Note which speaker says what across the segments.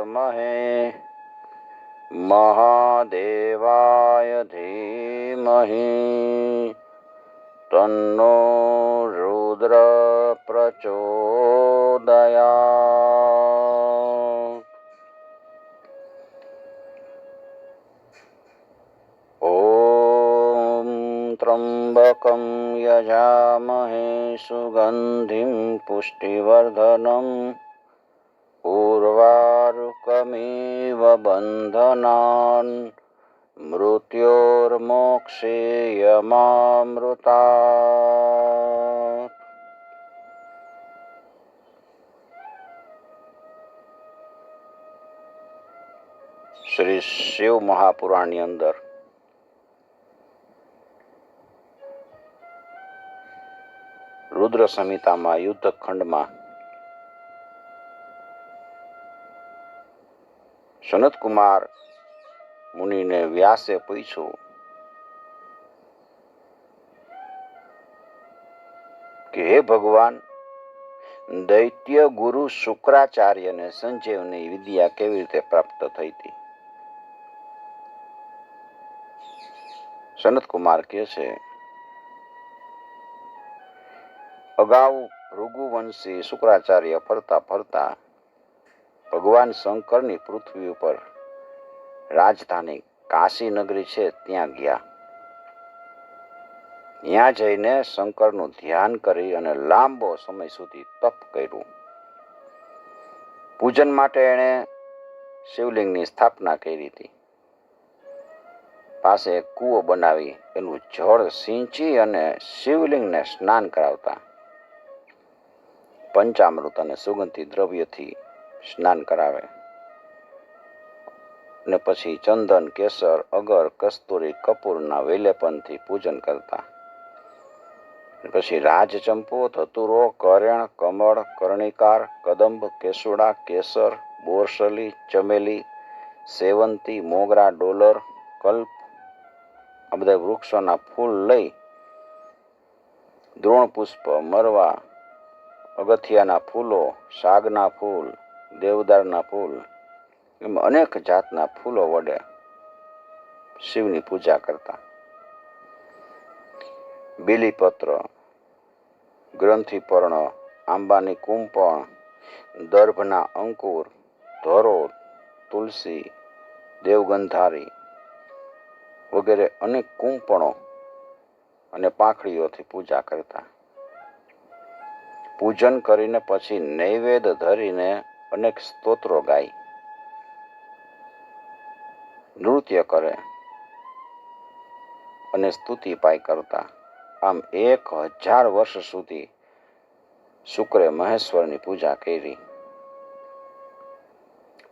Speaker 1: વિદ્મહે મહાદેવાય ધીમહિ તન્નો રુદ્ર પ્રચોદયા ઓમ ત્રંબકમ યજામહે સુગંધિમ પુષ્ટિવર્ધનમ પૂર્વાર્કમિવ બંધનાન મૃત્યોર્મોક્ષીયમામૃતા શ્રી શિવ મહાપુરાણની અંદર રુદ્ર સંહિતામાં યુદ્ધખંડમાં ખંડમાં સનત કુમાર મુનિને વ્યાસે પૂછ્યું, કે હે ભગવાન, દૈત્ય ગુરુ શુક્રાચાર્યને સંજીવની વિદ્યા કેવી રીતે પ્રાપ્ત થઈ હતી સનત કુમાર કહે છે, અગાઉ ભૃગુવંશી શુક્રાચાર્ય ફરતા ફરતા ભગવાન શંકરની પૃથ્વી ઉપર રાજધાની કાશી નગરી છે, ત્યાં ગયા. ત્યાં જઈને શંકરનું ધ્યાન કરી અને લાંબો સમય સુધી તપ કર્યું. પૂજન માટે એણે શિવલિંગની સ્થાપના કરી હતી. પાસે કૂવો બનાવી, એનું જળ સિંચી અને શિવલિંગને સ્નાન કરાવતા. પંચામૃત અને સુગંધી દ્રવ્યથી સ્નાન કરાવે. ને પછી ચંદન, કેસર, અગર, કસ્તુરી, કપૂરના વેલેપનથી પૂજન કરતા. પછી રાજચંપો, ધતુરો, કરેણ, કમળ, કર્ણિકાર, કદંબ, કેસુડા, કેસર, બોરસલી, ચમેલી, સેવંતી, મોગરા, ડોલર, કલ્પ, આ બધા વૃક્ષોના ફૂલ લઈ દ્રોણ પુષ્પ મરવા, અગથિયાના ફૂલો, સાગના ફૂલ દેવદારના ફૂલ, એમ અનેક જાતના ફૂલો વડે શિવની પૂજા કરતા. બીલીપત્ર, ગ્રંથિપર્ણ, આંબાની કુંપણ, દર્ભના અંકુર ધરો તુલસી, દેવગંધારી વગેરે અનેક કુંપણો અને પાંખડીઓથી પૂજા કરતા. પૂજન કરીને પછી નૈવેદ્ય ધરીને અનેક સ્તોત્રો ગાય. નૃત્ય કરે અને સ્તુતિ પાય કરતા. આમ એક હજાર વર્ષ સુધી શુક્રે મહેશ્વરની પૂજા કરી.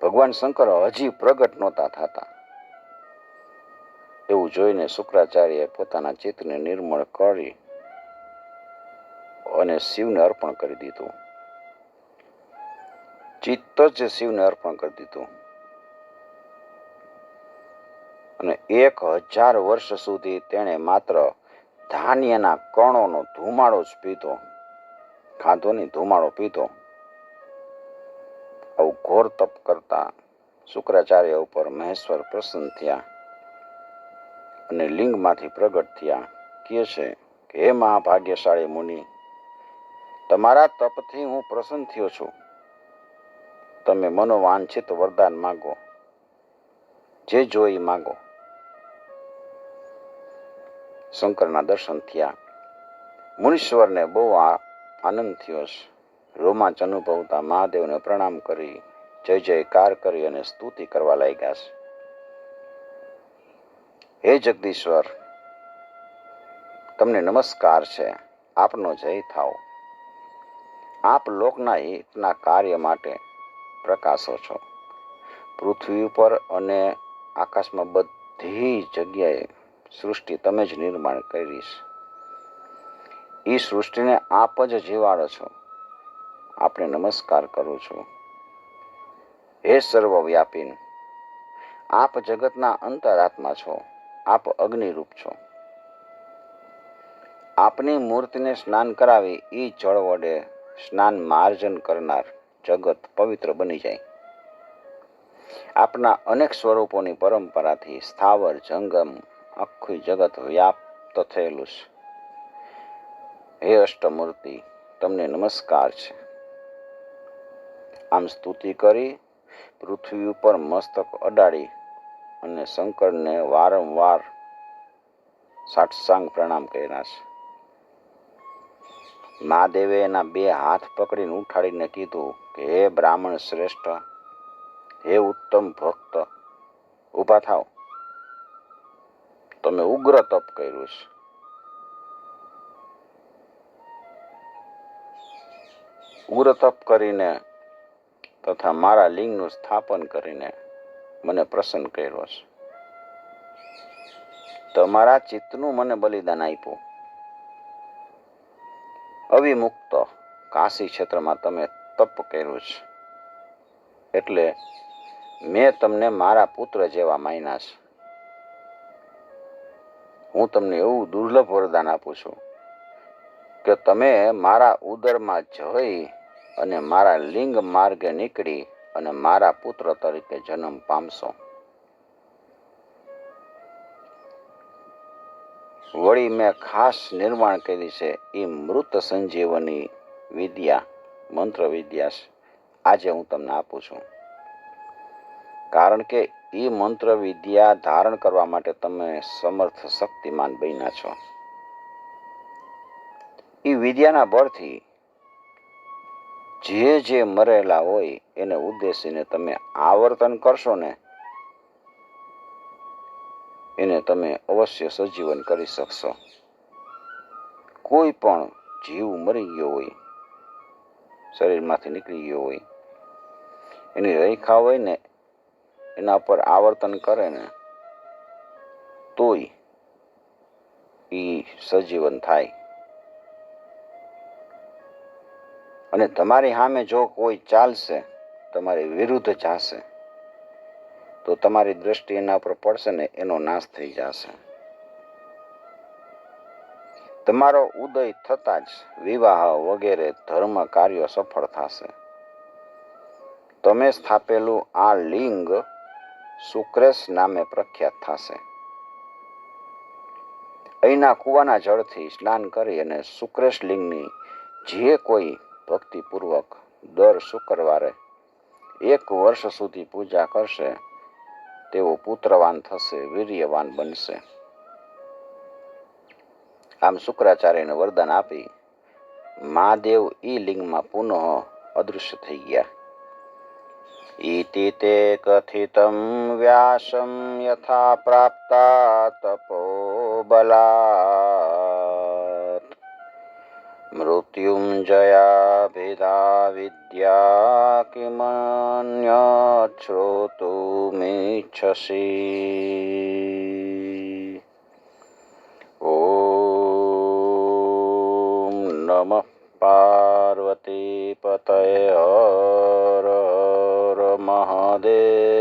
Speaker 1: ભગવાન શંકર હજી પ્રગટ નહોતા થતા. એવું જોઈને શુક્રાચાર્યએ પોતાના ચિત્તને નિર્મળ કરી અને શિવને અર્પણ કરી દીધું. ચિત્ત જ શિવને અર્પણ કરી દીધું. અને એક હજાર વર્ષ સુધી તેણે માત્ર ધાન્યના કણોનો ધુમાડો જ પીધો ખાધો નહીં ધુમાડો પીધો. આવું ઘોર તપ કરતા શુક્રાચાર્ય ઉપર મહેશ્વર પ્રસન્ન થયા અને લિંગમાંથી પ્રગટ થયા. કહે છે કે, હે મહાભાગ્યશાળી મુનિ, તમારા તપથી હું પ્રસન્ન થયો છું. તમે મનોવાંછિત વરદાન માગો. જે જોઈ માગો. શંકરના દર્શન થયા. મુનીશ્વરને બહુ આનંદ થયો છે. રોમાંચ અનુભવતા મહાદેવને પ્રણામ કરી, જય જયકાર કરી અને સ્તુતિ કરવા લાગ્યા છે. હે જગદીશ્વર, તમને નમસ્કાર છે. આપનો જય થાઓ આપ લોકના હિતના કાર્ય માટે પ્રકાશો છો. પૃથ્વી ઉપર અને આકાશમાં બધી જગ્યાએ સૃષ્ટિ તમે જ નિર્માણ કરી છે એ સૃષ્ટિને આપ જ જીવાડો છો. આપણે નમસ્કાર કરું છું. હે સર્વવ્યાપીન, આપ જગતના અંતરાત્મા છો. આપ અગ્નિરૂપ છો. આપની મૂર્તિને સ્નાન કરાવી એ જળ વડે સ્નાન માર્જન કરનાર જગત પવિત્ર બની જાય. આપના અનેક સ્વરૂપોની પરંપરાથી સ્થાવર જંગમ આખું જગત વ્યાપ્ત થયેલું છે. હે અષ્ટમૂર્તિ, તમને નમસ્કાર છે. આમ સ્તુતિ કરી, પૃથ્વી ઉપર મસ્તક અડાડી અને શંકરને વારંવાર સાષ્ટાંગ પ્રણામ કર્યા છે. મહાદેવે એના બે હાથ પકડીને ઉઠાડીને કીધું કે, હે બ્રાહ્મણ શ્રેષ્ઠ, હે ઉત્તમ ભક્ત, ઊભા થાવ તમે ઉગ્ર તપ કર્યું છે. ઉગ્ર તપ કરીને તથા મારા લિંગનું સ્થાપન કરીને મને પ્રસન્ન કર્યો છે. તમારા ચિત્તનું મને બલિદાન આપ્યું. અવિમુક્ત કાશી ક્ષેત્રમાં તમે તપ કર્યું છે. એટલે મેં તમને મારા પુત્ર જેવા માન્યા છે. હું તમને એવું દુર્લભ વરદાન આપું છું કે તમે મારા ઉદરમાં જઈ અને મારા લિંગ માર્ગે નીકળી અને મારા પુત્ર તરીકે જન્મ પામશો. વળી મેં ખાસ નિર્માણ કરી છે એ મૃત સંજીવની વિદ્યા, મંત્ર વિદ્યા આજે હું તમને આપું છું. કારણ કે એ મંત્ર વિદ્યા ધારણ કરવા માટે તમે સમર્થ શક્તિમાન બન્યા છો. એ વિદ્યાના બળથી જે જે મરેલા હોય એને ઉદ્દેશીને તમે આવર્તન કરશો ને એને તમે અવશ્ય સજીવન કરી શકશો. કોઈ પણ જીવ મરી ગયો હોય, શરીરમાંથી નીકળી ગયો હોય, એની રેખા હોય ને, એના પર આવર્તન કરે ને, તોય એ સજીવન થાય. અને તમારી સામે જો કોઈ ચાલશે, તમારી વિરુદ્ધ જાશે તો તમારી દ્રષ્ટિ એના પર પડશે ને એનો નાશ થઈ જશે. તમારો ઉદય થતાં જ વિવાહ વગેરે ધર્મ કાર્યો સફળ થશે. તમે સ્થાપેલું આ લિંગ સુક્રેશ નામે પ્રખ્યાત થશે. અહીંના કૂવાના જળથી સ્નાન કરી અને સુક્રેશ લિંગની જે કોઈ ભક્તિપૂર્વક દર શુક્રવારે એક વર્ષ સુધી પૂજા કરશે તેઓ પુત્રવાન થશે, વીર્યવાન બનશે. આમ શુક્રાચાર્યને વરદાન આપી મહાદેવ ઈ લિંગમાં પુનઃ અદૃશ્ય થઈ ગયા. ઇતિ તે કથિતમ વ્યાસમ યથા પ્રાપ્તા તપોબલાત મૃત્યુંજયા ભેદા વિદ્યા કિમન્યશ્રોતુમિચ્છસી ઓમ નમઃ પાર્વતી પતય હર હર મહાદેવ